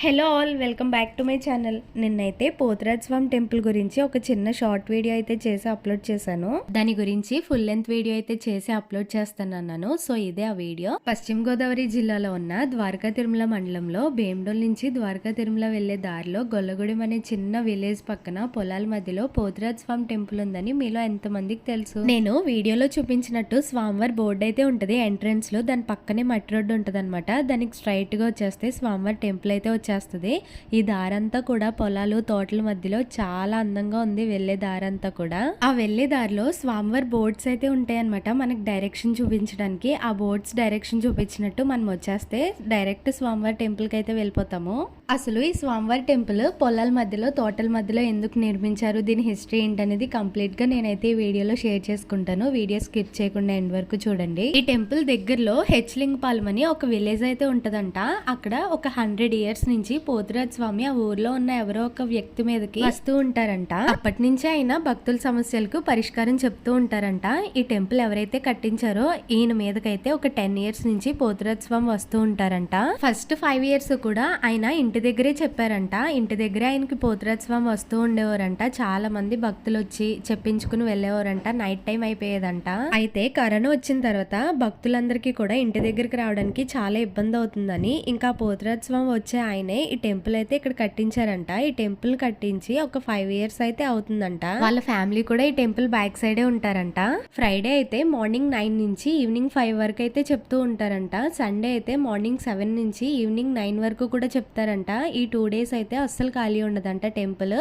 Hello all welcome back to my channel. నిన్నైతే పోతరాజ్ స్వామి temple గురించి ఒక చిన్న షార్ట్ వీడియో అయితే చేసి అప్లోడ్ చేశాను. దాని గురించి ఫుల్ లెంత్ వీడియో అయితే చేసి అప్లోడ్ చేస్తానన్నాను. సో ఇదే ఆ వీడియో. పశ్చిమ గోదావరి జిల్లాలో ఉన్న ద్వారకా తిరుమల మండలంలో భీమడోల్ నుంచి ద్వారకా తిరుమల వెళ్ళే దారిలో గొల్లగూడెం అనే చిన్న విలేజ్ పక్కన పొలాల మధ్యలో పోతరాజ్ స్వామి టెంపుల్ ఉందని మీలో ఎంతమందికి తెలుసు? నేను వీడియోలో చూపించినట్టు స్వామివారి బోర్డు అయితే ఉంటుంది. ఎంట్రన్స్లో దాని పక్కనే మట్టి రోడ్డు ఉంటుంది దానికి స్ట్రైట్గా వచ్చేస్తే స్వామివారి టెంపుల్ అయితే వచ్చేస్తుంది. ఈ దారంతా కూడా పొలాలు తోటల మధ్యలో చాలా అందంగా ఉంది వెళ్ళే దారంతా కూడా. ఆ వెళ్ళే దారిలో స్వామివారి బోర్డ్స్ అయితే ఉంటాయి అనమాట మనకి డైరెక్షన్ చూపించడానికి. ఆ బోర్డ్స్ డైరెక్షన్ చూపించినట్టు మనం వచ్చేస్తే డైరెక్ట్ స్వామివారి టెంపుల్కి అయితే వెళ్ళిపోతాము. అసలు ఈ స్వామివారి టెంపుల్ పొలాల మధ్యలో తోటల మధ్యలో ఎందుకు నిర్మించారు? దీని హిస్టరీ ఏంటనేది కంప్లీట్గా నేనైతే ఈ వీడియోలో షేర్ చేసుకుంటాను. వీడియో స్కిప్ చేయకుండా ఎండ్ వరకు చూడండి. ఈ టెంపుల్ దగ్గరలో హెచ్లింగ్ పాలెం అని ఒక విలేజ్ అయితే ఉంటదంట. అక్కడ ఒక హండ్రెడ్ ఇయర్స్ నుంచి పోతురాజ్ స్వామి ఆ ఊర్లో ఉన్న ఎవరో ఒక వ్యక్తి మీదకి వస్తూ ఉంటారంట. అప్పటి నుంచి ఆయన భక్తుల సమస్యలకు పరిష్కారం చెప్తూ ఉంటారంట. ఈ టెంపుల్ ఎవరైతే కట్టించారో ఈయన మీదకైతే ఒక టెన్ ఇయర్స్ నుంచి పోతురాజ్ స్వామి వస్తూ ఉంటారంట. ఫస్ట్ ఫైవ్ ఇయర్స్ కూడా ఆయన ఇంటి దగ్గరే చెప్పారంట. ఇంటి దగ్గరే ఆయనకి పోతురాజ్ స్వామి వస్తూ ఉండేవారంట. చాలా మంది భక్తులు వచ్చి చెప్పించుకుని వెళ్ళేవారంట. Night time అయిపోయేదంట. అయితే కరోనా వచ్చిన తర్వాత భక్తులందరికీ కూడా ఇంటి దగ్గరికి రావడానికి చాలా ఇబ్బంది అవుతుందని ఇంకా పోతురాజ్ స్వామి వచ్చే ఆయన ఈ టెంపుల్ అయితే ఇక్కడ కట్టించారంట. ఈ టెంపుల్ కట్టించి ఒక ఫైవ్ ఇయర్స్ అయితే అవుతుందంట. వాళ్ళ ఫ్యామిలీ కూడా ఈ టెంపుల్ బ్యాక్ సైడే ఉంటారంట. ఫ్రైడే అయితే మార్నింగ్ నైన్ నుంచి ఈవినింగ్ ఫైవ్ వరకు అయితే చెప్తూ ఉంటారంట. సండే అయితే మార్నింగ్ సెవెన్ నుంచి ఈవినింగ్ నైన్ వరకు కూడా చెప్తారంట. ఈ టూ డేస్ అయితే అస్సలు ఖాళీ ఉండదంట టెంపుల్.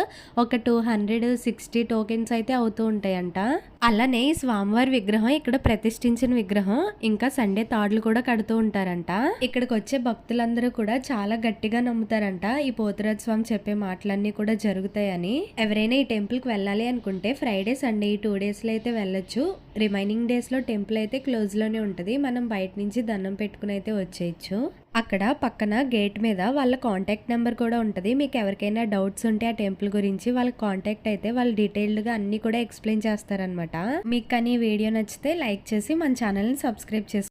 ఒక టూ హండ్రెడ్ సిక్స్టీ టోకెన్స్ అయితే అవుతూ ఉంటాయంట. అలానే ఈ స్వామివారి విగ్రహం ఇక్కడ ప్రతిష్ఠించిన విగ్రహం. ఇంకా సండే తాడులు కూడా కడుతూ ఉంటారంట. ఇక్కడికి వచ్చే భక్తులందరూ కూడా చాలా గట్టిగా నమ్ముతారంట. ఈ పోతురాజ్ స్వామి చెప్పే మాటలన్నీ కూడా జరుగుతాయని. ఎవరైనా ఈ టెంపుల్కి వెళ్ళాలి అనుకుంటే ఫ్రైడే సండే ఈ టూ డేస్లో అయితే వెళ్ళొచ్చు. రిమైనింగ్ డేస్లో టెంపుల్ అయితే క్లోజ్లోనే ఉంటది. మనం బయట నుంచి దండం పెట్టుకుని అయితే వచ్చేయచ్చు. అక్కడ పక్కన గేట్ మీద వాళ్ళ కాంటాక్ట్ నెంబర్ కూడా ఉంటుంది. మీకు ఎవరికైనా డౌట్స్ ఉంటే ఆ టెంపుల్ గురించి వాళ్ళ కాంటాక్ట్ అయితే వాళ్ళు డీటెయిల్డ్గా అన్ని కూడా ఎక్స్ప్లెయిన్ చేస్తారనమాట మీకు కానీ వీడియో నచ్చితే లైక్ చేసి మన ఛానల్ని సబ్స్క్రైబ్ చేసుకోండి.